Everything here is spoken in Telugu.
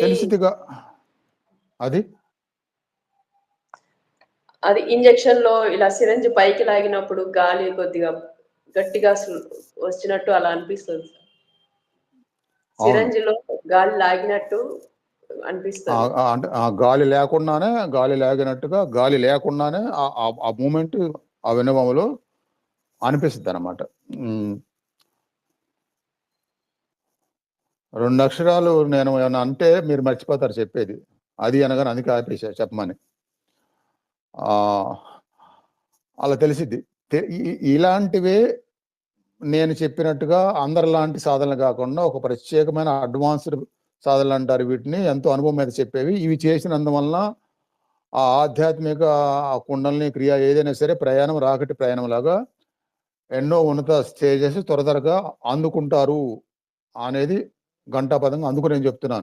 తెలిసిందిగా అది అది? ఇంజెక్షన్లో ఇలా సిరంజ్ పైకి లాగినప్పుడు గాలి కొద్దిగా గట్టిగా వచ్చినట్టు అలా అనిపిస్తుంది సార్. సిరంజ్లో గాలి లాగినట్టు అనిపిస్తుంది. గాలి లేకుండానే గాలి లాగినట్టుగా గాలి లేకుండానే ఆ- మూమెంట్ ఆ వినవములో అనిపిస్తుంది అనమాట రెండు అక్షరాలు నేను ఏమైనా అంటే మీరు మర్చిపోతారు చెప్పేది. అది అనగానే అందుకే ఆపేసా చెప్పమని. అలా తెలిసిద్ది. ఇలాంటివే నేను చెప్పినట్టుగా అందరిలాంటి సాధనలు కాకుండా ఒక ప్రత్యేకమైన అడ్వాన్స్డ్ సాధనలు అంటారు వీటిని ఎంతో అనుభవం మీద చెప్పేవి. ఇవి చేసినందువలన ఆ ఆధ్యాత్మిక కుండల్ని క్రియ ఏదైనా సరే ప్రయాణం రాకటి ప్రయాణం లాగా ఎన్నో ఉన్నత స్టేజెస్ త్వర త్వరగా అందుకుంటారు అనేది ఘంటాపదంగా అందుకు నేను చెప్తున్నాను.